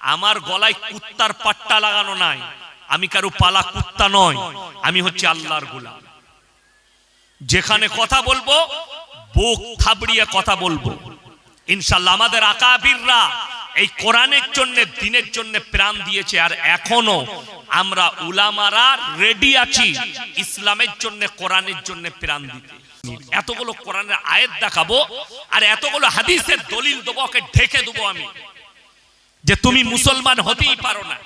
আমার গলায় কুত্তার পাট্টা লাগানো নাই। আমি কারও পালা কুত্তা নয় আমি হচ্ছে আল্লাহর গোলাম। যেখানে কথা বলব, বুক থাবড়িয়ে কথা বলব। ইনশাল্লাহ আমাদের আকাবিররা এই কোরআনের জন্য, দিনের জন্য প্রাণ দিয়েছে আর এখনও আমরা উলামারা রেডি আছি ইসলামের জন্য, কোরআনের জন্য প্রাণ দিতে। এতগুলো কোরআনের আয়াত দেখাবো আর এতগুলো হাদিসের দলিল দেবো, ওকে ঢেকে দেবো আমি। যে তুমি মুসলমান হতেই পারো না।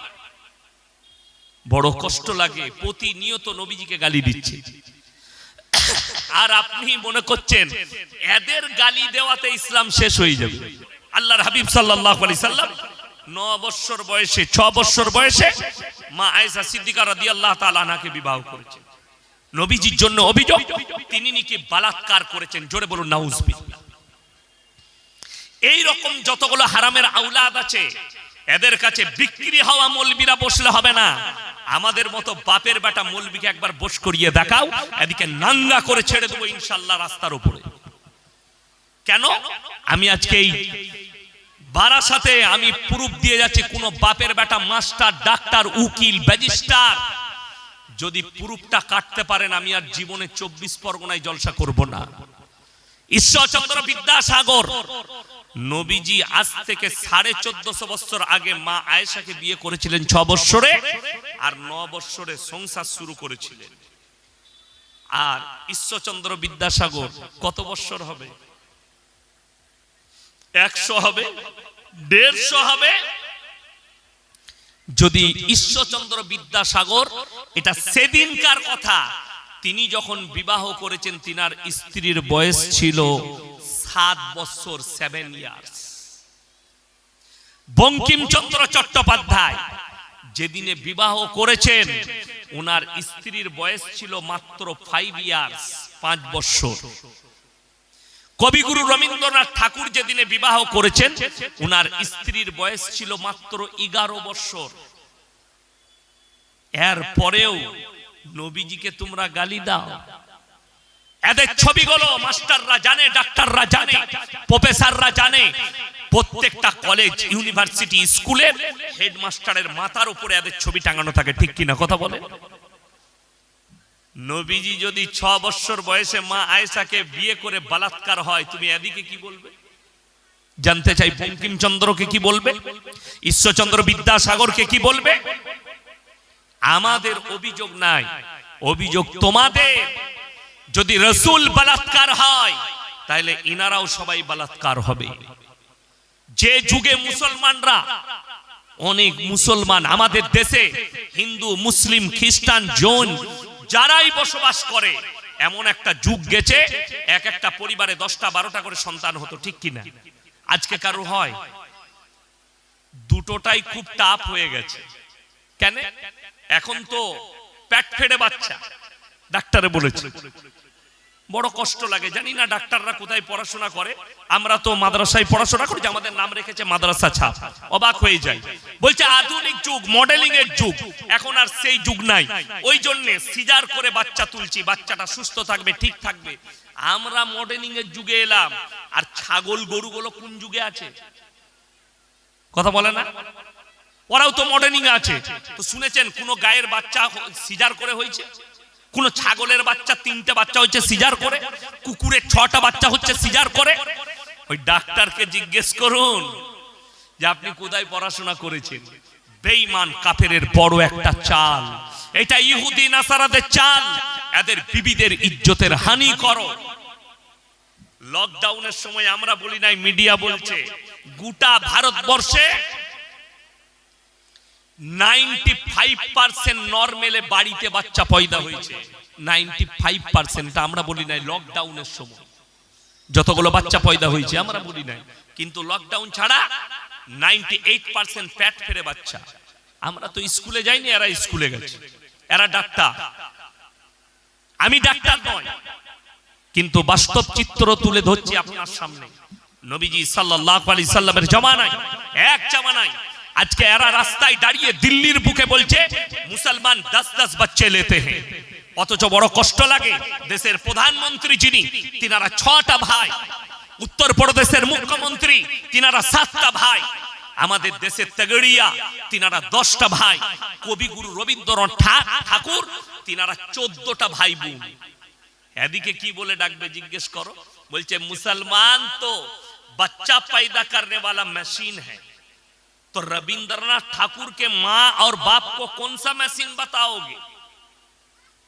বড় কষ্ট লাগে প্রতিনিয়ত নবীজিকে গালি দিচ্ছে। আর আপনি মনে করছেন এদের গালি দেওয়াতে ইসলাম শেষ হয়ে যাবে। আল্লাহর হাবিব সাল্লাল্লাহু আলাইহি সাল্লাম ন বছর বয়সে ছ বছর বয়সে মা আয়েশা সিদ্দিকা রাদিয়াল্লাহু তাআলা আনহাকে বিবাহ করেছেন। নবীজির জন্য অভিযোগ তিনি নাকি বালাৎকার করেছেন। জোরে বলুন নাউজুবিল্লাহ। এই রকম যতগুলো হারামের আউলাদ আছে, এদের কাছে বিক্রি হওয়া মলবিরা বসলে হবে না। আমাদের মতো বাপের বেটা মলবিকে একবার বস করিয়ে দেখাও, এদিকে নাঙ্গা করে ছেড়ে দেবো ইনশাল্লাহ রাস্তার উপরে। কেন? আমি আজকে এই বারাসাতে আমি প্রুফ দিয়ে যাচ্ছি, কোন বাপের বেটা মাস্টার, ডাক্তার, উকিল, ব্যাজিস্টার। যদি প্রুফটা কাটতে পারেন, আমি আর জীবনে চব্বিশ পরগনায় জলসা করব না। ঈশ্বরচন্দ্র বিদ্যাসাগর নবীজি আজ থেকে সাড়ে চোদ্দশো বছর আগে মা আয়েশাকে বিয়ে করেছিলেন ছ বৎসরে আর ন বৎসরে সংসার শুরু করেছিলেন। আর ঈশ্বরচন্দ্র বিদ্যাসাগর কত বৎসর হবে? একশো হবে? দেড়শো হবে? যদি ঈশ্বরচন্দ্র বিদ্যাসাগর, এটা সেদিনকার কথা, তিনি যখন বিবাহ করেছেন, তিনার স্ত্রীর বয়স ছিল সাত বছর সেভেন ইয়ার্স বঙ্কিমচন্দ্র চট্টোপাধ্যায় যেদিনে বিবাহ করেছেন ওনার স্ত্রীর বয়স ছিল মাত্র ফাইভ ইয়ার্স পাঁচ বছর। কবিগুরু রবীন্দ্রনাথ ঠাকুর যেদিনে বিবাহ করেছেন ওনার স্ত্রীর বয়স ছিল মাত্র এগারো বছর। এর পরেও নবীজিকে তোমরা গালি দাও। এদের ছবিগুলো মাস্টাররা জানে, ডাক্তাররা জানে, প্রফেসররা জানে। প্রত্যেকটা কলেজ, ইউনিভার্সিটি, স্কুলের হেডমাস্টারের মাথার উপরে এদের ছবি টাঙানো থাকে, ঠিক কিনা কথা বলে নবীজি যদি ছ বছর বয়সে মা আয়েশাকে বিয়ে করে বালাৎকার হয়, তুমি এদিকে কি বলবে? জানতে চাই বঙ্কিমচন্দ্রকে কি বলবে? ঈশ্বরচন্দ্র বিদ্যাসাগরকে কি বলবে? আমাদের অভিযোগ নাই। অভিযোগ তোমাদের। যদি রসুল বালাৎকার হয়, তাহলে ইনারাও সবাই বালাৎকার হবে। যে যুগে মুসলমানরা, অনেক মুসলমান আমাদের দেশে, হিন্দু, মুসলিম, খ্রিস্টান, জৈন, যারাই বসবাস করে, এমন একটা যুগ গেছে, এক একটা পরিবারে দশটা, বারোটা করে সন্তান হতো, ঠিক কিনা? আজকে কারও হয়? দুটোটাই খুব টাফ হয়ে গেছে। কেন? এখন তো প্যাট ফেড়ে বাচ্চা। ডাক্তারে বলেছে। বড় কষ্ট লাগে। জানি না ডাক্তাররা কোথায় পড়াশোনা করে। আমরা তো মাদ্রাসায় পড়াশোনা করি আমাদের নাম রেখেছে মাদ্রাসা ছাপ। অবাক হয়ে যায়। বলছে, আধুনিক যুগ মডেলিং এর যুগ। এখন আর সেই যুগ নাই। ওই জন্য সিজার করে বাচ্চা তুলছি। বাচ্চাটা সুস্থ থাকবে, ঠিক থাকবে। আমরা মডেলিং এর যুগে এলাম। আর ছাগল গরুগুলো কোন যুগে আছে? কথা বলে না? ওরাও তো মডেলিং আছে। তো শুনেছেন, কোন গায়ের বাচ্চা সিজার করে হয়েছে? কোন ছাগলের বাচ্চা, তিনটে বাচ্চা হচ্ছে সিজার করে, কুকুরের ছটা বাচ্চা হচ্ছে সিজার করে। ওই ডাক্তারকে জিজ্ঞেস করুন যে আপনি কোথায় পড়াশোনা করেছেন? বেঈমান কাফেরের বড় একটা চাল। এটা ইহুদি নাসারাদের চাল। এদের বিবিদের ইজ্জতের হানি করো। লকডাউনের সময় আমরা বলি নাই মিডিয়া বলছে, গোটা ভারতবর্ষে নাইনটি ফাইভ পার্সেন্ট নর্মেলে বাড়িতে বাচ্চা পয়দা হয়েছে। নাইনটি ফাইভ পার্সেন্ট আমরা বলি নাই, লকডাউনের সময়। যতগুলো বাচ্চা পয়দা হয়েছে, আমরা বলি নাই। কিন্তু লকডাউন ছাড়া নাইনটি এইট পার্সেন্ট প্যাট ফেরে বাচ্চা। আমরা তো স্কুলে যাইনি, এরা স্কুলে গেছে। এরা ডাক্তার। আমি ডাক্তার নয়, কিন্তু বাস্তব চিত্র তুলে ধরছি আপনার সামনে। নবীজি সাল্লাল্লাহু আলাইহি সাল্লামের জামানায়, এক জামানায় আজকে এরা রাস্তায় দাঁড়িয়ে দিল্লির বুকে বলছে, মুসলমান দশ দশ বাচ্চে লেতে হ্যাঁ। অথচ বড় কষ্ট লাগে দেশের প্রধানমন্ত্রী যিনি, তিনারা ছটা ভাই। উত্তর প্রদেশের মুখ্যমন্ত্রী, তিনারা সাতটা ভাই। আমাদের দেশের তেগড়িয়া, তিনারা দশটা ভাই। কবিগুরু রবীন্দ্রনাথ ঠাকুর, তিনারা চোদ্দটা ভাই বোন। এদিকে কি বলে ডাকবে জিজ্ঞেস করো? বলছে, মুসলমান তো বাচ্চা পায়দা করনে মেশিন হ্যাঁ। तो रविंद्रनाथ ठाकुर के माँ और बाप को कौन सा मशीन बताओगे?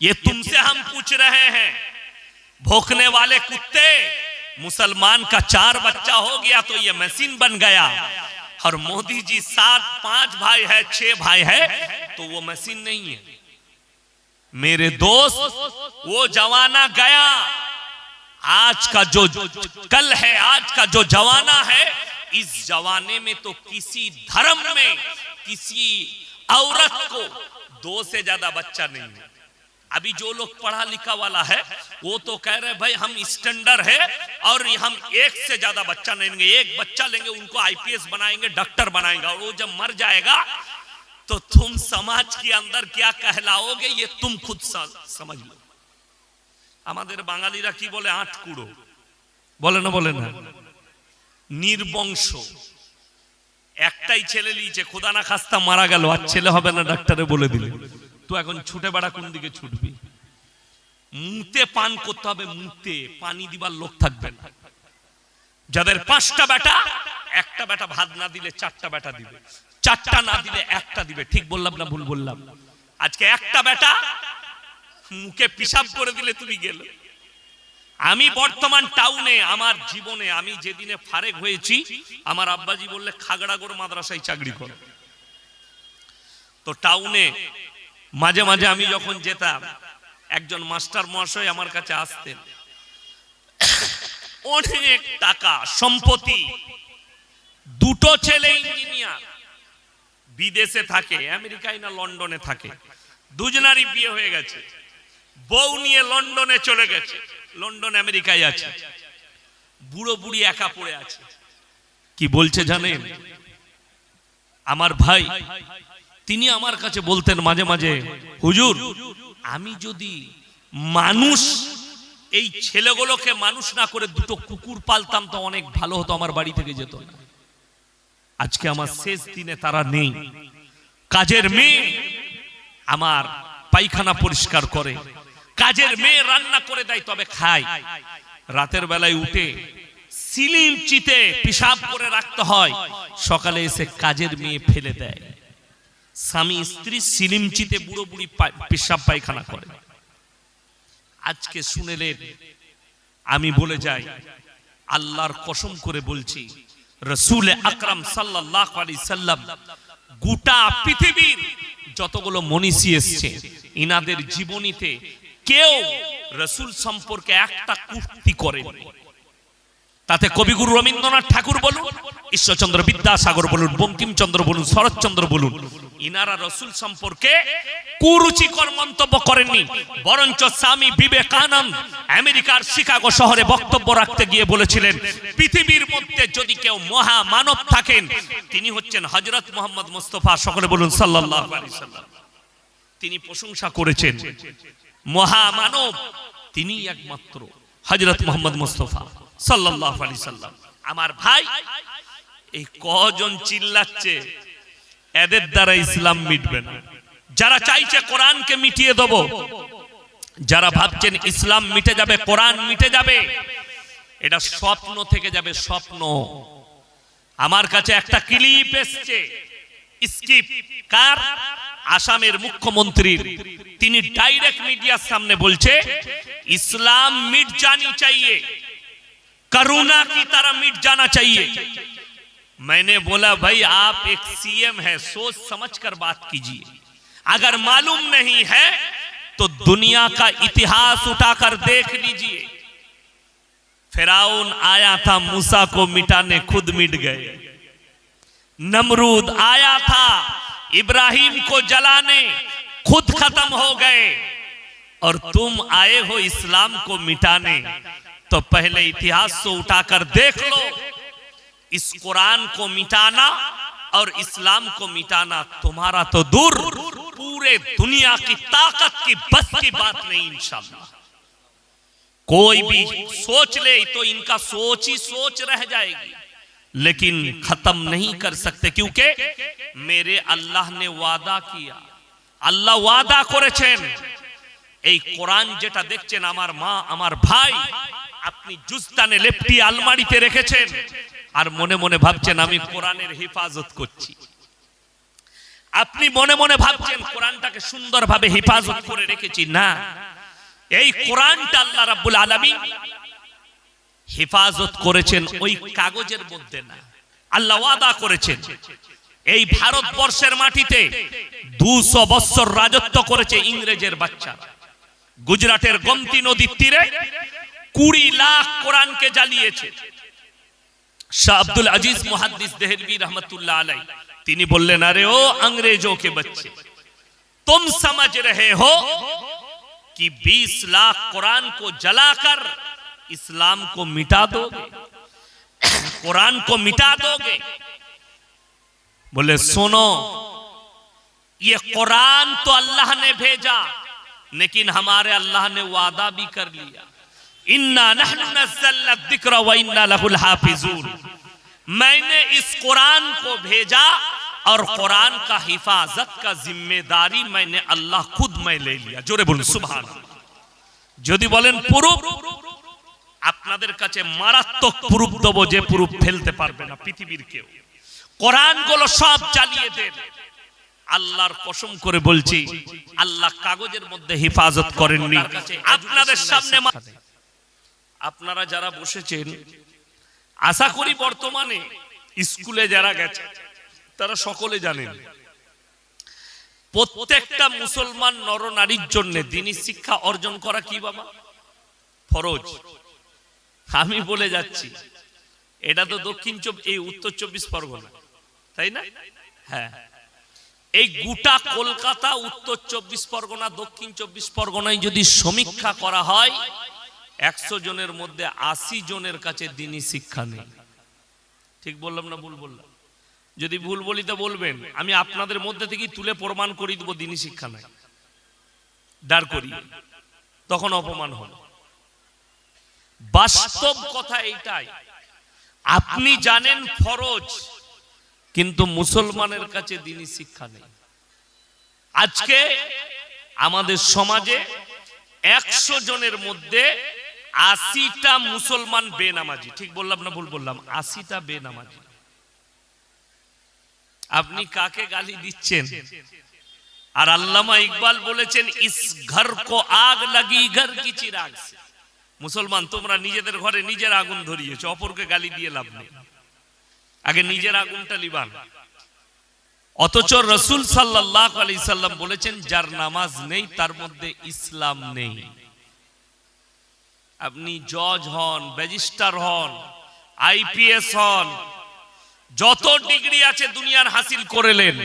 ये तुमसे हम पूछ रहे हैं। भोंकने वाले कुत्ते मुसलमान का चार बच्चा हो गया तो ये मशीन बन गया। और मोदी जी सात पाँच भाई है छह भाई है तो वो मशीन नहीं है। मेरे दोस्त वो जवाना गया। आज का जो जो कल है आज का जो जवाना है इस जमाने में तो किसी धर्म में किसी औरत को दो से ज्यादा बच्चा नहीं है अभी जो लोग पढ़ा लिखा वाला है वो तो कह रहे भाई हम स्टैंडर्ड है और हम एक से ज्यादा बच्चा नहीं लेंगे एक बच्चा लेंगे उनको आईपीएस बनाएंगे डॉक्टर बनाएंगे और वो जब मर जाएगा तो तुम समाज के अंदर क्या कहलाओगे ये तुम खुद स- समझ लो আমাদের বাঙালিরা কি বলে আট কুড়ো বলে না বলে না নির্বংশ। একটাই ছেলে লিয়েছে, খোদা না খাস্তা মারা গেল, আর ছেলে হবে না, ডাক্তারে বলে দিলে। তো এখন ছুটে বেড়া কোন দিকে ছুটবি? মুতে পান করতে হবে, মুতে পানি দিবার লোক থাকবে না। যাদের পাঁচটা বেটা, একটা বেটা ভাত না দিলে চারটা বেটা দিবে। চারটা না দিলে একটা দিবে, ঠিক বললাম না ভুল বললাম? আজকে একটা বেটা, মুখে পিসাব করে দিলে তুমি গেলে। আমি বর্তমান টাউনে আমার জীবনে, আমি যেদিনে ফারেক হয়েছি, আমার আব্বাজি বললে, খাগড়াগড় মাদ্রাসায় চাকরি করো। তো টাউনে মাঝে মাঝে আমি যখন যেতাম, একজন মাস্টার মহাশয় আমার কাছে আসতেন। অনেক টাকা, সম্পত্তি, দুটো ছেলে ইঞ্জিনিয়ার বিদেশে থাকে, আমেরিকায় না লন্ডনে থাকে। দুজনারই বিয়ে হয়ে গেছে। বউ নিয়ে লন্ডনে চলে গেছে। লন্ডন, আমেরিকায় আছে। বুড়ো বুড়ি একা পড়ে আছে। কি বলছে জানেন? আমার ভাই, তিনি আমার কাছে বলতেন মাঝে মাঝে, হুজুর, আমি যদি মানুষ, এই ছেলেগুলোকে মানুষ না করে দুটো কুকুর পালতাম, তো অনেক ভালো হতো, আমার বাড়ি থেকে যেত আজকে আমার শেষ দিনে তারা নেই। কাজের মেয়ে আমার পায়খানা পরিষ্কার করে। কাজের মেয়ে রান্না করে দেয় তবে খায়। রাতের বেলায় উঠে সিলিম চিতে পিসাব করে রাখতে হয়। সকালে এসে কাজের মেয়ে ফেলে দেয়। স্বামী স্ত্রী সিলিম চিতে বুড়ো বুড়ি পা- পেশাব পায়খানা করে। আজকে শুনেলেন আমি বলে যাই আল্লাহর কসম করে বলছি রসুল আকরাম সাল্লাহ আলি সাল্লাম গোটা পৃথিবীর যতগুলো মনীষী এসছে ইনাদের জীবনীতে কেউ রসুল সম্পর্কে একটা কুর্তি করেনি তাতে কবিগুরু রবীন্দ্রনাথ ঠাকুর বলুন, ঈশ্বরচন্দ্র বিদ্যাসাগর বলুন, বঙ্কিমচন্দ্র বলুন, শরৎচন্দ্র বলুন, ইনারা রসুল সম্পর্কে কুরুচিকর মন্তব্য করেননি। বরঞ্চ স্বামী বিবেকানন্দ আমেরিকার শিকাগো শহরে বক্তব্য রাখতে গিয়ে বলেছিলেন, পৃথিবীর মধ্যে যদি কেউ মহা মানব থাকেন, তিনি হচ্ছেন হজরত মোহাম্মদ মুস্তফা, সকলে বলুন সাল্লাম। তিনি প্রশংসা করেছেন। মহামানব তিনি একমাত্র হজরত মোহাম্মদ মুস্তফা সাল্লাল্লাহু আলাইহি সাল্লাম। আমার ভাই, এই কজন চিল্লাচ্ছে, এদের দ্বারা ইসলাম মিটবে না। যারা চাইছে কোরআনকে মিটিয়ে দেব, যারা ভাবছেন ইসলাম মিটে যাবে, কোরআন মিটে যাবে, এটা স্বপ্ন থেকে যাবে স্বপ্ন। আমার কাছে একটা ক্লিপ এসছে। স্কিপ কার আসামের মুখ্যমন্ত্রীর তিনি ডাইরেক্ট মিডিয়ার সামনে বলছে ইসলাম मिट जानी चाहिए करुणा की तरह मिट जाना चाहिए मैंने बोला भाई आप एक सीएम है सोच समझ कर बात कीजिए अगर मालूम नहीं है तो दुनिया का इतिहास उठाकर देख लीजिए फिराउन आया था मूसा को मिटाने खुद मिट गए नमरूद आया था। इब्राहिम को जलाने खुद खत्म हो गए। और तुम आए हो इस्लाम को मिटाने। तो पहले इतिहास को उठाकर देख लो। इस कुरान को मिटाना और इस्लाम को मिटाना तुम्हारा तो दूर। पूरे दुनिया की ताकत की बस की बात नहीं, इंशाल्लाह। कोई भी सोच ले तो इनका सोच ही सोच रह जाएगी। लेकिन खत्म नहीं कर सकते क्योंकि मेरे अल्लाह ने वादा किया আল্লাহ ওয়াদা করেছেন এই কোরআন যেটা দেখছেন আমার মা আমার ভাই আপনি জুস্তানে লেপটি আলমারিতে রেখেছেন আর মনে মনে ভাবছেন আমি কোরআনের হেফাজত করছি আপনি মনে মনে ভাবছেন কোরআনটাকে সুন্দরভাবে হেফাজত করে রেখেছি না এই কোরআনটা আল্লাহ রাব্বুল আলামিন হেফাজত করেছেন ওই কাগজের মধ্যে না আল্লাহ ওয়াদা করেছেন এই ভারতবর্ষের মাটিতে দুশো বৎসর রাজত্ব করেছে ইংরেজের বাচ্চা গুজরাটের গমতি নদীর তীরে কুড়ি লাখ কোরআনকে জ্বালিয়েছে শাহ আব্দুল আজিজ মুহাদ্দিস দেহলভি রহমতুল্লাহ আলাই তিনি বললেন আরে ও अंग्रेजों के बच्चे तुम समझ रहे हो कि 20 लाख कुरान को जलाकर इस्लाम को मिटा दोगे कुरान को मिटा दोगे बोले सुनो ये कुरान तो अल्लाह ने भेजा लेकिन हमारे अल्लाह ने वादा भी कर लिया इन्ना नहनु नज़्ज़लना जिक्र व इन्ना लहुल हाफिजून मैंने इस कुरान को भेजा और कुरान का हिफाजत का जिम्मेदारी मैंने अल्लाह खुद मैं ले लिया জোরে বলুন সুবহান যদি বলেন পুরুপ আপনাদের কাছে মারাত্মক পুরুপ দেবো যে পুরুপ ফেলতে পারবে না পৃথিবীর কেউ। কোরআনগুলো সব চালিয়ে দেন। আল্লাহর কসম করে বলছি, আল্লাহ কাগজের মধ্যে হেফাজত করেননি। আপনাদের সামনে আপনারা যারা বসেছেন, আশা করি বর্তমানে স্কুলে যারা গেছে, তারা সকলে জানেন, প্রত্যেকটা মুসলমান নরনারীর জন্য দিনী শিক্ষা অর্জন করা কি বাবা? ফরজ। আমি বলে যাচ্ছি। এটা তো দক্ষিণ এই উত্তর চব্বিশ পরগনা। তাই না? হ্যাঁ। এই গোটা কলকাতা, উত্তর চব্বিশ পরগনা, দক্ষিণ চব্বিশ পরগনায় যদি সমীক্ষা করা হয়, একশো জনের মধ্যে আশি জনের কাছে দিনই শিক্ষা নেই। ঠিক বললাম না ভুল বললাম? যদি ভুল বলি তো বলবেন। আমি আপনাদের মধ্যে থেকেই তুলে প্রমাণ করিয়ে দেবো, দিনই শিক্ষা নাই। দাঁড় করিয়ে। তখন অপমান হলো। বাস্তব কথা এইটাই। আপনি জানেন ফরজ, কিন্তু মুসলমানের কাছে দিনই শিক্ষা নেই। আজকে আমাদের সমাজে একশো জনের মধ্যে আশিটা মুসলমান বেনামাজি। ঠিক বললাম না ভুল বললাম? আশিটা বেনামাজি। আপনি কাকে গালি দিচ্ছেন? আর আল্লামা ইকবাল বলেছেন, ইস ঘর কো আগ লাগি, ঘর কি চিরাগ সে। মুসলমান, তোমরা নিজেদের ঘরে নিজের আগুন ধরিয়েছো, অপরকে গালি দিয়ে লাভ নেই। আগে নিজের আগুনটা লিবান অথচ রসুল সাল্লাহ আলি সাল্লাম বলেছেন, যার নামাজ নেই, তার মধ্যে ইসলাম নেই। আপনি জজ হন ব্যাজিস্টার হন, আইপিএস হন, যত ডিগ্রি আছে দুনিয়ার হাসিল করেলেন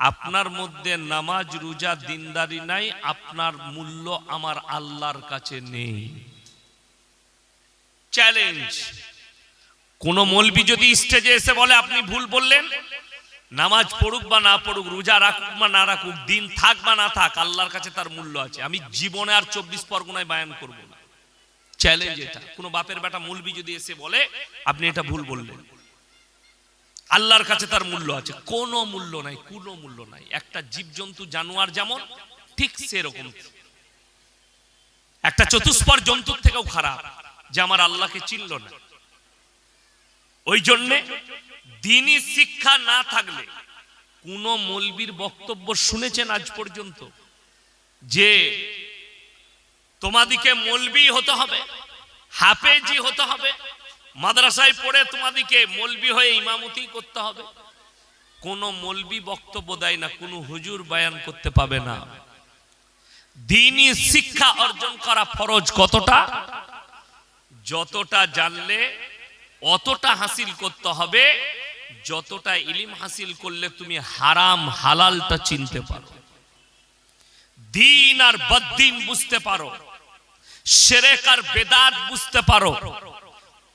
আপনার মধ্যে নামাজ, রোজা, দিনদারি নাই, আপনার মূল্য আমার আল্লাহর কাছে নেই। চ্যালেঞ্জ কোন মলবি যদি স্টেজে এসে বলে, আপনি ভুল বললেন। নামাজ পড়ুক বা না পড়ুক, রোজা রাখুক বা না রাখুক, দিন থাক বা না থাক, আল্লাহর কাছে তার মূল্য আছে। আমি জীবনে আর চব্বিশ পরগনায় বায়ান করব না। চ্যালেঞ্জ এটা। কোন বাপের বেটা মলবি যদি এসে বলে, আপনি এটা ভুল বললেন। আল্লাহর কাছে তার মূল্য আছে। কোনো মূল্য নাই, কোনো মূল্য নাই। একটা জীবজন্তু, জানোয়ার যেমন, ঠিক সেরকম। একটা চতুষ্পর জন্তুর থেকেও খারাপ, যে আমার আল্লাহকে চিনল না। ওই জন্যে দিনই শিক্ষা না থাকলে, কোন মলবির বক্তব্য শুনেছেন আজ পর্যন্ত? যে তোমাদিকে মলবি হতে হবে, হাফেজি হতে হবে মাদ্রাসায় পড়ে তোমাদিকে মলবি হয়ে ইমামতি করতে হবে। কোন মলবি বক্তব্য দেয় না, কোন হুজুর বায়ান করতে পাবে না। দিনই শিক্ষা অর্জন করা ফরজ কতটা? যতটা জানলে অতটা হাসিল করতে হবে, যতটা ইলিম হাসিল করলে তুমি হারাম হালালটা চিনতে পারো। দিন আর বদ্দিন বুঝতে পারো, সেরেক আর বেদাত বুঝতে পারো।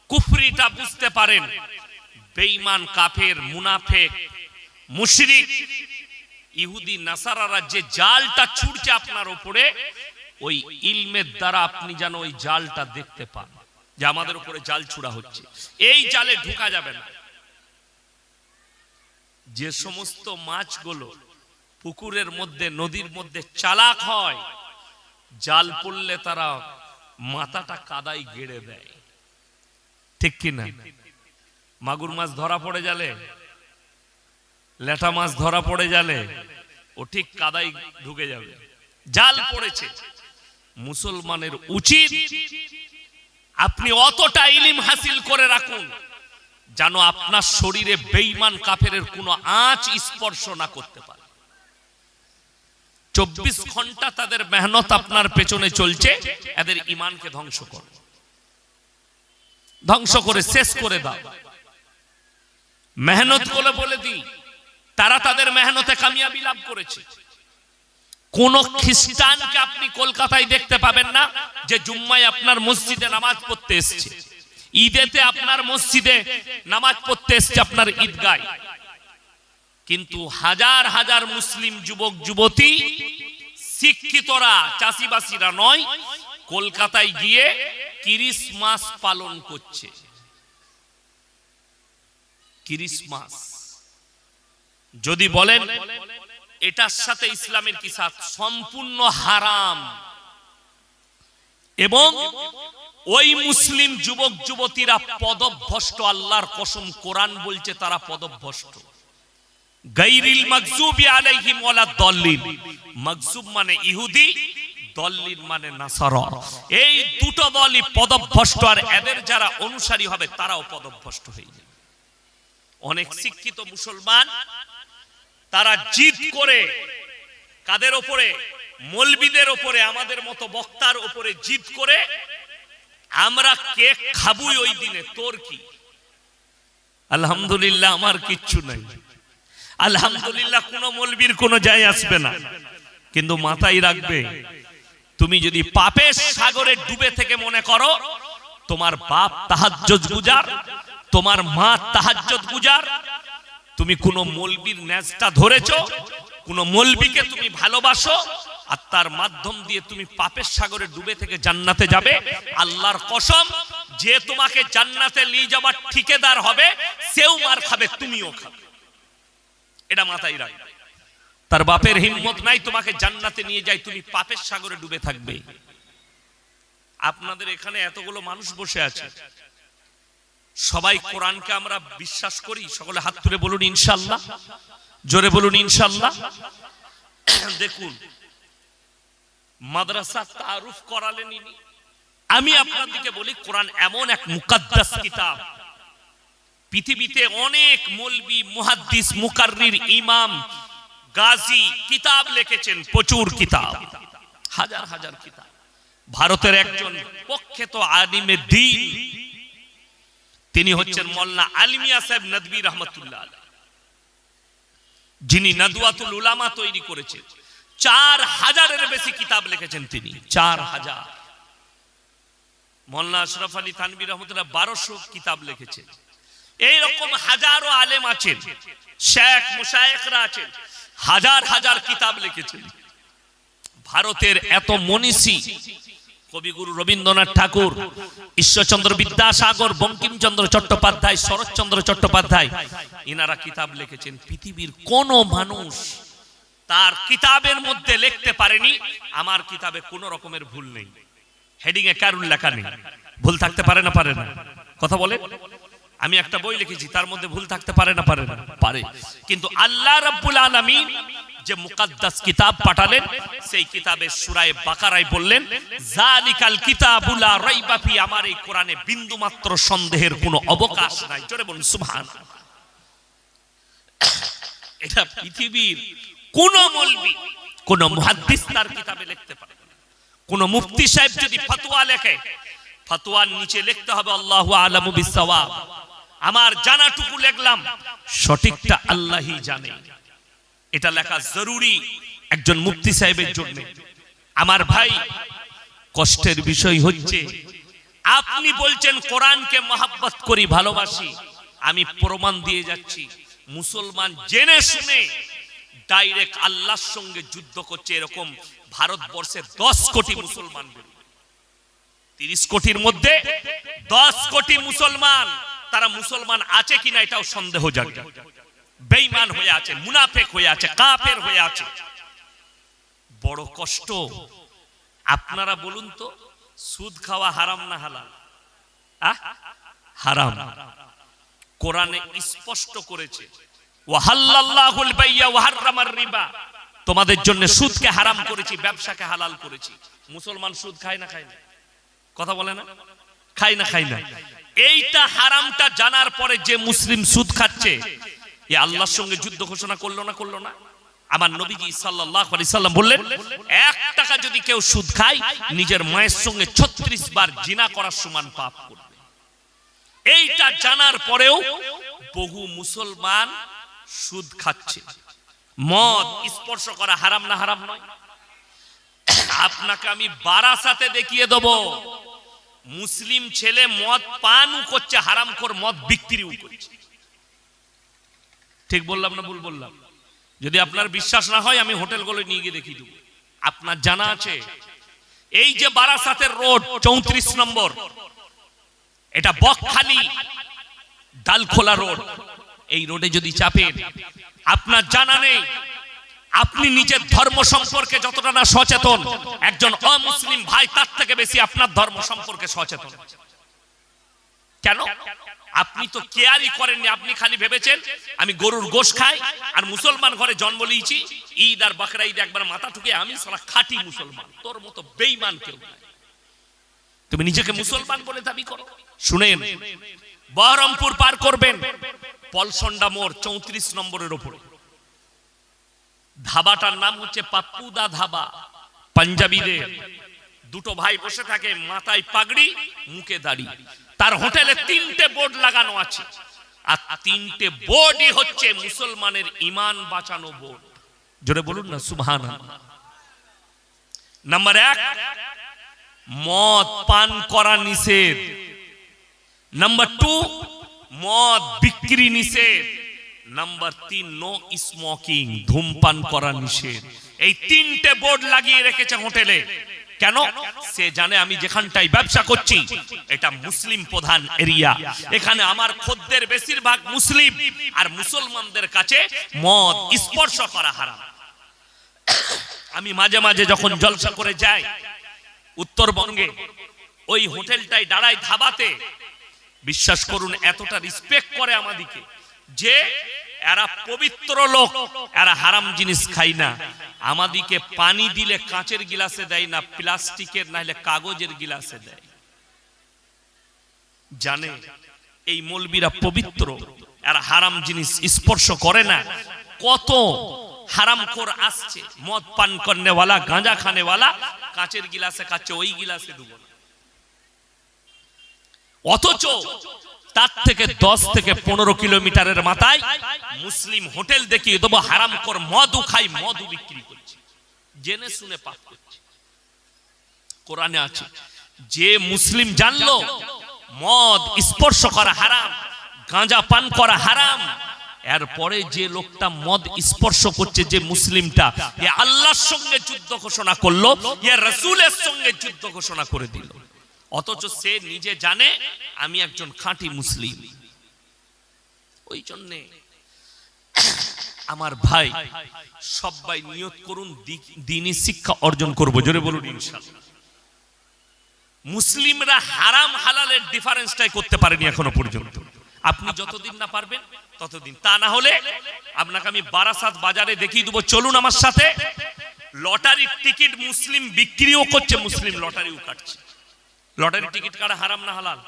কুফরিটা বুঝতে পারেন। বেঈমান, কাফের, মুনাফেক, মুশরিক, ইহুদি, নাসারারা যে জালটা ছুটছে আপনার উপরে, ওই ইলমের দ্বারা আপনি যেন ওই জালটা দেখতে পান, যে আমাদের উপরে জাল ছুড়া হচ্ছে। এই জালে ঢোকা যাবে না। যে সমস্ত মাছগুলো পুকুরের মধ্যে, নদীর মধ্যে চালাক হয়, জাল পড়লে তারা মাথাটা কাদায় গেড়ে দেয়। ঠিক কি না মাগুর মাছ ধরা পড়ে জালে? লেটা মাছ ধরা পড়ে জালে? ও ঠিক কাদাই ঢুকে যাবে। জাল পড়েছে। মুসলমানের উচিত আপনি অতটা ইলিম হাসিল করে রাখুন, যেন আপনার শরীরে বেইমান কাফের কোনো আঁচ স্পর্শ না করতে পারে। চব্বিশ ঘণ্টা তাদের মেহনত আপনার পেছনে চলছে, এদের ইমানকে ধ্বংস করো ধ্বংস করে, শেষ করে দাও। মেহনত করে বলে দিই, তারা তাদের মেহনতে কামিয়াবি লাভ করেছে। কোন খ্রিস্টানকে আপনি কলকাতায় দেখতে পাবেন না যে জুম্মায় আপনার মসজিদে নামাজ পড়তে এসছে। ঈদেতে আপনার মসজিদে নামাজ পড়তে এসছে আপনার ঈদগায়। কিন্তু হাজার হাজার মুসলিম যুবক, যুবতী, শিক্ষিতরা, চাষিবাসীরা নয়, কলকাতায় গিয়ে ক্রিসমাস পালন করছে। ক্রিসমাস যদি বলেন, এটার সাথে ইসলামের কি সাথ? সম্পূর্ণ হারাম। এবং ওই মুসলিম যুবক, যুবতীরা পদভ্রষ্ট, আল্লাহর কসম কোরআন বলছে তারা পদভ্রষ্ট। গাইরিল মাকজুবি আলাইহিম ওয়ালা দল্লিন মাকজুব মানে ইহুদি দল্লিন মানে নাসারা। এই দুটো দলই পদভ্রষ্ট, আর এদের যারা অনুসারী হবে, তারাও পদভ্রষ্ট হয়ে যাবে। অনেক শিক্ষিত মুসলমান, তারা জিদ করে কাদের ওপরে? মলবিদের ওপরে, আমাদের মতো বক্তার ওপরে জিদ করে, আমরা কেক খাবুই ওই দিনে? তোর কি? আলহামদুলিল্লাহ, আমার কিচ্ছু নাই। আলহামদুলিল্লাহ, কোন মলবির কোনো যায় আসবে না। কিন্তু মাথায় রাখবে তুমি যদি পাপের সাগরে ডুবে থেকে মনে করো, তোমার বাপ তাহাজ্জুদ গুজার, তোমার মা তাহাজ্জুদ গুজার, তুমি কোন মলবির ন্যাজটা ধরেছ, কোন মলবিকে তুমি ভালোবাসো, আর তার মাধ্যম দিয়ে তুমি পাপের সাগরে ডুবে থেকে জান্নাতে যাবে। আল্লাহর কসম, যে তোমাকে জান্নাতে নিয়ে যাবার ঠিকাদার হবে, সেও মার খাবে, তুমিও খাবে। এটা মাথায় রাখবে। তার বাপের হিম্মত নাই তোমাকে জান্নাতে নিয়ে যায়, তুমি পাপের সাগরে ডুবে থাকবে। আপনাদের এখানে এতগুলো মানুষ বসে আছে। সবাই কোরআনকে আমরা বিশ্বাস করি, সকলে হাত তুলে বলুন ইনশাল্লাহ। জোরে বলুন ইনশাল্লাহ। দেখুন, মাদ্রাসা তারুফ করালেন ইনি। আমি আপনাদেরকে বলি, কোরআন এমন এক মুকাদ্দাস কিতাব। পৃথিবীতে অনেক মলবি, মুহাদ্দিস, মুকাররির, ইমাম গাজী কিতাব লিখেছেন, প্রচুর কিতাব। হাজার হাজার কিতাব। ভারতের একজন প্রখ্যাত আলিমে দিন, তিনি হচ্ছেন মোল্লা আলিমিয়া সাহেব নদবী রহমতুল্লাহ যিনি নদওয়াতুল উলামা তৈরি করেছেন, চার হাজারের বেশি কিতাব লিখেছেন তিনি, চার হাজার। মোল্লা আশরাফ আলী থানবী রহমতুল্লাহ বারোশো কিতাব লিখেছেন। এইরকম হাজারো আলেম আছেন, শেখ মুশায়েখরা আছেন হাজার হাজার কিতাব লিখেছেন। ভারতের এত মনীষী কবিগুরু রবীন্দ্রনাথ ঠাকুর, ঈশ্বরচন্দ্র বিদ্যাসাগর, বঙ্কিমচন্দ্র চট্টোপাধ্যায়, শরৎচন্দ্র চট্টোপাধ্যায়, ইনারা কিতাব লিখেছেন। পৃথিবীর কোন মানুষ তার কিতাবের মধ্যে লিখতে পারেনি, আমার কিতাবে কোন রকমের ভুল নেই। হেডিং এ কারুর লেখা নেই। ভুল থাকতে পারে না পারে না। কথা বলে? আমি একটা বই লিখেছি, তার মধ্যে ভুল থাকতে পারে না পারে না, পারে। কিন্তু আল্লাহ রাব্বুল আলামিন যে মুকাদ্দাস কিতাব পাঠালেন, সেই কিতাবে সূরায়ে বাকারায় বললেন জালিকাল কিতাবুল লা রাইবা ফি আমার এই কোরআনে বিন্দু মাত্র সন্দেহের কোনো অবকাশ নাই। জোরে বলুন, সুবহানাল্লাহ। এটা পৃথিবীর কোন মৌলবি, কোন মুহাদ্দিস তার কিতাবে লিখতে পারে কোন মুফতি সাহেব যদি ফতোয়া লেখে ফতোয়ার নিচে লিখতে হবে, আল্লাহু আলামু আমার জানাটুকু লিখলাম, সঠিকটা আল্লাহই জানে। এটা লেখা জরুরি একজন মুফতি সাহেবের জন্য। আমার ভাই, কষ্টের বিষয় হচ্ছে, আপনি বলছেন কোরআনকে মহাব্বত করি, ভালোবাসি, আমি প্রমাণ দিয়ে যাচ্ছি। মুসলমান জেনে শুনে ডাইরেক্ট আল্লাহর সঙ্গে যুদ্ধ করছে, এরকম ভারতবর্ষে দশ কোটি মুসলমান বেরোবে। তিরিশ কোটির মধ্যে দশ কোটি মুসলমান, তারা মুসলমান আছে কিনা এটাও সন্দেহ জাগে। বেইমান হয়ে আছে, মুনাফেক হয়ে আছে, কাফের হয়ে আছে। বড় কষ্ট। আপনারা বলুন তো, সুদ খাওয়া হারাম না হালাল? হারাম। কোরআনে স্পষ্ট করেছে তোমাদের জন্য সুদকে হারাম করেছি, ব্যবসাকে হালাল করেছি। মুসলমান সুদ খায় না খায় না? কথা বলে না? খায় না খায় না। এইটা হারামটা জানার পরে যে মুসলিম সুদ খাচ্ছে, এ আল্লাহর সঙ্গে যুদ্ধ ঘোষণা করল না করল না? আমার নবীজি আলাইহি সাল্লাম বললেন, এক টাকা যদি কেউ সুদ খায়, নিজের মায়ের সঙ্গে 36 বার জিনা করার সমান পাপ করবে। এইটা জানার পরেও বহু মুসলমান সুদ খাচ্ছে। মদ স্পর্শ করা হারাম না হারাম নয়। আপনাকে আমি বারাসাতে দেখিয়ে দেব। মুসলিম ছেলে মদ পানও করছে, হারাম কর মদ বিক্রিও করছে। ঠিক বললাম না ভুল বললাম? যদি আপনার বিশ্বাস না হয়, আমি হোটেলগুলো নিয়ে গিয়ে দেখিয়ে দেবো। আপনার জানা আছে? এই যে বারাসাতের রোড, চৌত্রিশ নম্বর, এটা বকখালি, ডালখোলা রোড। এই রোডে যদি চাপেন, আপনার জানা নেই। আপনি নিজের ধর্ম সম্পর্কে যতটা না সচেতন, একজন অমুসলিম ভাই তার থেকে বেশি আপনার ধর্ম সম্পর্কে সচেতন। কেন? আপনি তো কেয়ারই করেননি, আপনি খালি ভেবেছেন, আমি গরুর গোশ খাই আর মুসলমান ঘরে জন্ম লিয়েছি ঈদ আর বাকরা ঈদ একবার মাথা ঠুকে আমি সারা খাঁটি মুসলমান, তোর মতো বেইমান কেউ তুমি নিজেকে মুসলমান বলে দাবি করো। শুনেন, বহরমপুর পার করবেন, পলসন্ডা মোড় চৌত্রিশ নম্বরের ওপরে। ধাবাটার নাম হচ্ছে পাপ্পুদা ধাবা। পাঞ্জাবিদের দুটো ভাই বসে থাকে, মাথায় পাগড়ি, মুখে দাড়ি। তার হোটেলে তিনটে বোর্ড লাগানো আছে। আর তিনটে বোর্ডই হচ্ছে মুসলমানের ইমান বাঁচানো বোর্ড। জোরে বলুন না সুবহান নাম্বার এক, মদ পান করা নিষেধ। নাম্বার টু, মদ বিক্রি নিষেধ। নাম্বার তিন নো স্মোকিং ধূমপান করা নিষেধ। এই তিনটে বোর্ড লাগিয়ে রেখেছে হোটেলে। কেন? সে জানে আমি যেখানটাই ব্যবসা করছি, এটা মুসলিম প্রধান এরিয়া। এখানে আমার খদ্দের বেশিরভাগ মুসলিম, আর মুসলমানদের কাছে মদ স্পর্শ করা হারাম। আমি মাঝে মাঝে যখন জলসা করে যাই, উত্তরবঙ্গে, ওই হোটেলটাই দাঁড়ায় ধাবাতে, বিশ্বাস করুন, এতটা রিসপেক্ট করে আমাদিকে। যে এরা পবিত্র লোক, এরা হারাম জিনিস খাই না। আমাদিকে পানি দিলে কাঁচের গিলাসে দেয় না, প্লাস্টিকের নাহলে কাগজের গিলাসে দেয়। জানে, এই মলবিরা পবিত্র, এরা হারাম জিনিস স্পর্শ করে না। কত হারাম কর আসছে, মদ পান করনেওয়ালা, গাঁজা খানেওয়ালা, কাঁচের গিলাসে খাচ্ছে, ওই গিলাসে দেবো না। অথচ তার থেকে দশ থেকে পনেরো কিলোমিটারের মাথায় মুসলিম হোটেল দেখিয়ে দেবো, হারাম কর মদু খাই মদু বিক্রি করছে। জেনে শুনে পাপ করছে। কোরআনে আছে, যে মুসলিম জানলো, মদ স্পর্শ করা হারাম, গাঁজা পান করা হারাম, এরপরে যে লোকটা মদ স্পর্শ করছে, যে মুসলিমটা, এ আল্লাহর সঙ্গে যুদ্ধ ঘোষণা করল, এ রসুলের সঙ্গে যুদ্ধ ঘোষণা করে দিল। অথচ সে নিজে জানে, আমি একজন খাঁটি মুসলিম। ওই জন্যে আমার ভাই সবাই নিয়ত করুন দিনই শিক্ষা অর্জন করব। জোরে বলুন, ইনশাআল্লাহ। মুসলিমরা হারাম হালালের ডিফারেন্সটাই করতে পারেনি এখনও পর্যন্ত। আপনি যতদিন না পারবেন, ততদিন। তা না হলে আপনাকে আমি বারাসাত বাজারে দেখিয়ে দেবো। চলুন আমার সাথে। লটারির টিকিট মুসলিম বিক্রিও করছে, মুসলিম লটারিও কাটছে। লটারি টিকিট কাটা হারাম না হালাল?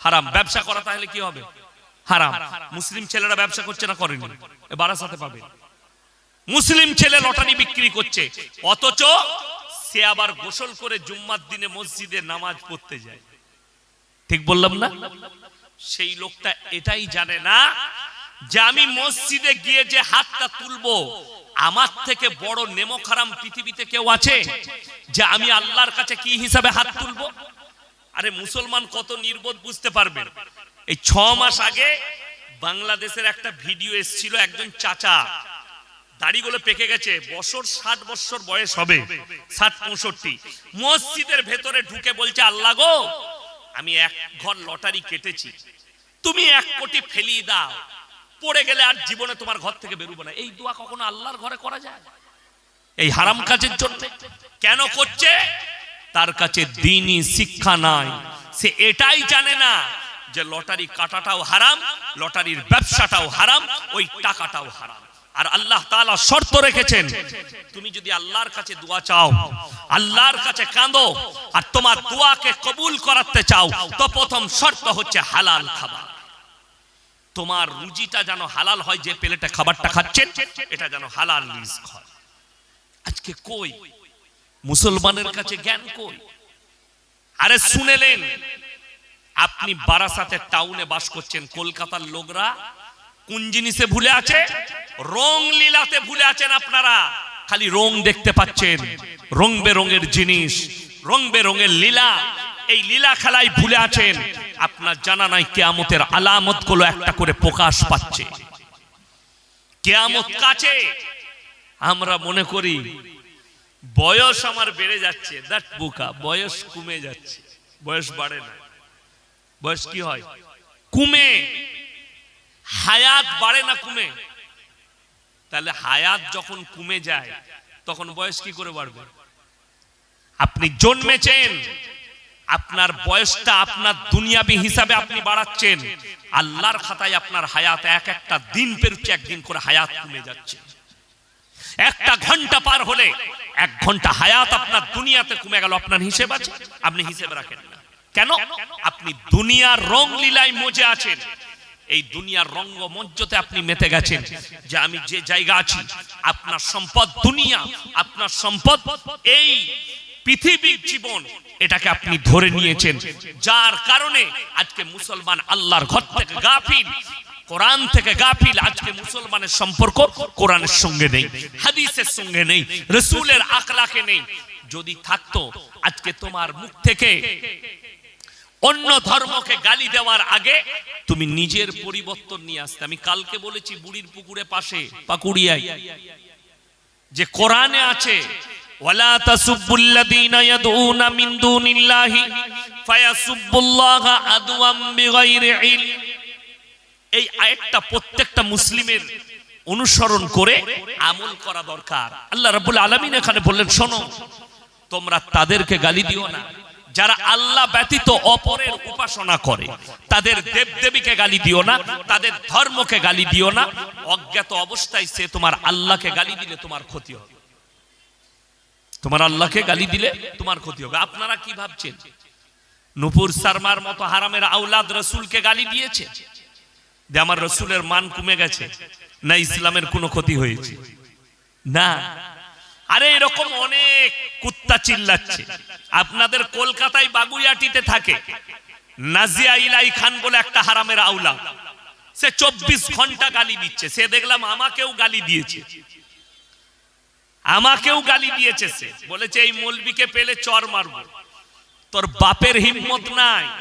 হারাম। ব্যবসা করা তাহলে কি হবে? হারাম। মুসলিম ছেলেরা ব্যবসা করছে না করেনি। বারাসাতে পাবে। মুসলিম ছেলে লটারি বিক্রি করছে, অথচ সে আবার গোসল করে জুম্মার দিনে মসজিদে নামাজ পড়তে যায়। ঠিক বললাম না? সেই লোকটা এটাই জানে না যে আমি মসজিদে গিয়ে যে হাতটা তুলবো, আমার থেকে বড় নেমখারাম পৃথিবীতে কেউ আছে যে আমি আল্লাহর কাছে কি হিসাবে হাত তুলবো? আরে মুসলমান কত নির্বোধ বুঝতে পারবেন? এই ছ মাস আগে বাংলাদেশের একটা ভিডিও এসেছিল একজন চাচা। দাড়িগুলো পেকে গেছে, বছর ষাট বছর বয়স হবে, ষাট পঁয়ষট্টি। মসজিদের ভেতরে ঢুকে বলছে, আল্লাহ গো, আমি এক ঘর লটারি কেটেছি। তুমি এক কোটি ফেলিয়ে দাও। পড়ে গেলে আর জীবনে তোমার ঘর থেকে বেরোবো না। এই দোয়া কখনো আল্লাহর ঘরে করা যায়? এই হারাম কাজের জন্য? কেন করছে? তার কাছে দিনই শিক্ষা নাই। সে এটাই জানে না যে লটারি কাটাটাও হারাম, লটারির ব্যবসাটাও হারাম, ওই টাকাটাও হারাম। আর আল্লাহ তাআলা শর্ত রেখেছেন, তুমি যদি আল্লাহর কাছে দোয়া চাও, আল্লাহর কাছে কাঁদো আর তোমার দোয়াকে কবুল করাতে চাও, তো প্রথম শর্ত হচ্ছে হালাল খাবার। তোমার রুজিটা যেন হালাল হয়, যে প্লেটে খাবারটা খাচ্ছেন, এটা যেন হালাল রিস্ক হয় আজকে কই মুসলমানের কাছে জ্ঞান কই? আরে শুনেলেন আপনি বারাসাতে টাউনে বাস করছেন, কলকাতার লোকরা কোন জিনিসে ভুলে আছে? রং লীলাতে ভুলে আছেন আপনারা। খালি রং দেখতে পাচ্ছেন, রং বেরঙের জিনিস, রং বেরঙের লীলা। এই লীলা খেলায় ভুলে আছেন। আপনার জানা নাই কেয়ামতের আলামতগুলো একটা করে প্রকাশ পাচ্ছে। কেয়ামত কাছে? আমরা মনে করি বয়স আমার বেড়ে যাচ্ছে, দ্যাট বোকা, বয়স কমে যাচ্ছে, বয়স বাড়ে না। বয়স কি হয়? কমে। হায়াত বাড়ে না কমে? তাহলে হায়াত যখন কমে যায়, তখন বয়স কি করে বাড়বে? আপনি জন্মেছেন, আপনার বয়সটা আপনার দুনিয়াবি হিসাবে আপনি বাড়াচ্ছেন, আল্লাহর খাতায় আপনার হায়াত এক একটা দিন পেরুচ্ছে, একদিন করে হায়াত কমে যাচ্ছে। একটা ঘণ্টা পার হলে এক ঘণ্টা হায়াত আপনার দুনিয়াতে কমে গেল, আপনার হিসেব আছে? আপনি হিসেব রাখেন না। কেন? আপনি দুনিয়ার রং লীলায় মজে আছেন। এই দুনিয়ার রঙ্গ মঞ্চতে আপনি মেতে গেছেন যে আমি যে জায়গা আছি, আপনার সম্পদ দুনিয়া, আপনার সম্পদ এই পৃথিবীর জীবন, এটাকে আপনি ধরে নিয়েছেন। যার কারণে আজকে মুসলমান আল্লাহর ঘর থেকে গাফিল কোরআন থেকে গাফিল, আজকে মুসলমানের সম্পর্ক কোরআনের সঙ্গে নেই, হাদিসের সঙ্গে নেই, রসুলের আকলাকে নেই। যদি থাকতো, আজকে তোমার মুখ থেকে অন্য ধর্মকে গালি দেওয়ার আগে তুমি নিজের পরিবর্তন নিয়ে আসতে। আমি কালকে বলেছি, বুড়ির পুকুরে পাশে, পাকুড়িয়ায়, যে কোরআনে আছে, ওয়ালা তাসুব্বুল্লাযীনা ইয়াদউনা মিন দুনিল্লাহি ফায়াসুব্বুল্লাহা আদওয়াম বিগাইরি ইলম। এই আয়াতটা প্রত্যেকটা মুসলিমের অনুসরণ করে আমল করা দরকার। আল্লাহ রাব্বুল আলামিন এখানে বললেন, শোনো, তোমরা তাদেরকে গালি দিও না। যারা আল্লাহ ব্যতীত অপরের উপাসনা করে, তাদের দেবদেবীকে গালি দিও না, তাদের ধর্মকে গালি দিও না। অজ্ঞাত অবস্থায় সে তোমার আল্লাহকে গালি দিলে তোমার ক্ষতি হবে। তোমার আল্লাহকে গালি দিলে তোমার ক্ষতি হবে। আপনারা কি ভাবছেন? নুপুর শর্মার মতো হারামের আউলাদ রসুলকে গালি দিয়েছে? যে আমার রসুলের মান কমে গেছে, না ইসলামের কোনো ক্ষতি হয়েছে। না। আরে এরকম অনেক কুত্তা চিল্লাচ্ছে। আপনাদের কলকাতায় বাগুইয়াটিতে থাকে। নাজিয়া ইলাই খান বলে একটা হারামের আউলা। সে চব্বিশ ঘণ্টা গালি দিচ্ছে। সে দেখলাম আমাকেও গালি দিয়েছে। আমাকেও গালি দিয়েছে সে। বলেছে, এই মলবিকে পেলে চর মারবো। তোর বাপের হিম্মত নাই।